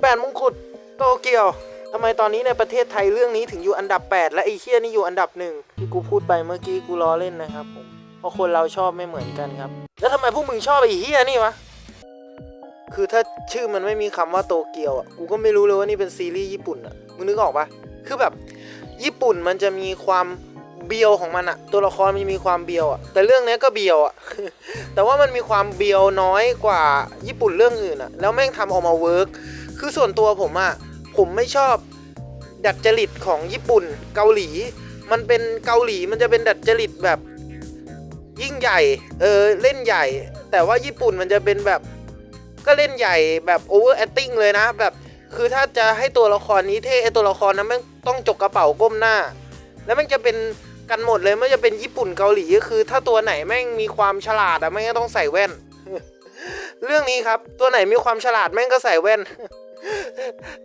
18 มงกุฎโตเกียวทำไมตอนนี้ในประเทศไทยเรื่องนี้ถึงอยู่อันดับ 8 และไอ้เชี่ยนี่อยู่อันดับหนึ่งที่กูพูดไปเมื่อกี้กูล้อเล่นนะครับผมเพราะคนเราชอบไม่เหมือนกันครับ แล้วทำไมพวกมึงชอบไอ้เฮียนี่วะคือถ้าชื่อมันไม่มีคำว่าโตเกียวอะกูก็ไม่รู้เลยว่านี่เป็นซีรีส์ญี่ปุ่นอะมึงนึกออกปะคือแบบ ญี่ปุ่นมันจะมีความเบียวของมันอะ ตัวละครมันมีความเบียวอะแต่เรื่องนี้ก็เบียวอะแต่ว่ามันมีความเบียวน้อยกว่าญี่ปุ่นเรื่องอื่นอะ แล้วแม่งทำออกมาเวิร์ก คือส่วนตัวผมอะผมไม่ชอบดัดจริตของญี่ปุ่นเกาหลี มันเป็นเกาหลีมันจะเป็นดัดจริตแบบยิ่งใหญ่เออเล่นใหญ่ แต่ว่าญี่ปุ่นมันจะเป็นแบบก็เล่นใหญ่แบบโอเวอร์แอคติ้งเลยนะ แบบคือถ้าจะให้ตัวละครนี้เท่ไอตัวละครนั้นม่งต้องจกกระเป๋าก้มหน้า แล้วม่งจะเป็นกันหมดเลยไม่จะเป็นญี่ปุ่นเกาหลีก็คือ ถ้าตัวไหนแม่งมีความฉลาดอะแม่งก็ต้องใส่แว่น เรื่องนี้ครับตัวไหนมีความฉลาดแม่งก็ใส่แว่น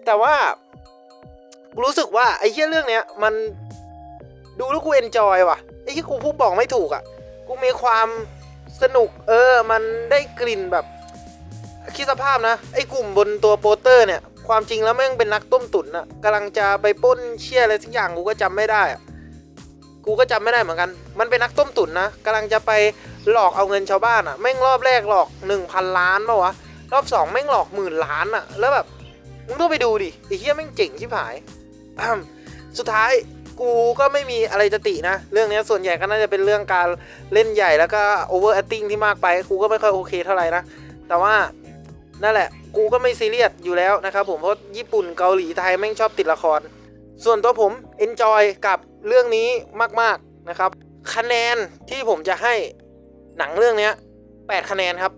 แต่ว่ากูรู้สึกว่าไอ้เหี้ยเรื่องเนี้ยมันดูแล้วกูเอนจอยว่ะไอ้ที่กูพูดบอกไม่ถูกอะ กูมีความสนุก เออ มันได้กลิ่นแบบ คิดสภาพนะ ไอ้กลุ่มบนตัวโปสเตอร์เนี่ย ความจริงแล้วแม่งเป็นนักต้มตุ๋นอะกำลังจะไปป้นเชี่ยอะไรสักอย่างกูก็จำไม่ได้อะกูก็จำไม่ได้เหมือนกัน มันเป็นนักต้มตุ๋นนะกำลังจะไปหลอกเอาเงินชาวบ้านอะแม่งรอบแรกหลอกหนึ่งพันล้านปะวะ รอบสองแม่งหลอกหมื่นล้านอะแล้วแบบ มึงต้องไปดูดิไอ้เหี้ยแม่งเจ๋งชิบหาย สุดท้ายกูก็ไม่มีอะไรจะตินะ เรื่องนี้ส่วนใหญ่ก็น่าจะเป็นเรื่องการเล่นใหญ่แล้วก็โอเวอร์แอคติ้งที่มากไป กูก็ไม่ค่อยโอเคเท่าไหร่นะ แต่ว่านั่นแหละ กูก็ไม่ซีเรียสอยู่แล้วนะครับผม เพราะญี่ปุ่นเกาหลีไทยแม่งชอบติดละคร ส่วนตัวผมเอนจอยกับเรื่องนี้มาก ๆ นะครับ คะแนนที่ผมจะให้หนังเรื่องนี้8คะแนนครับ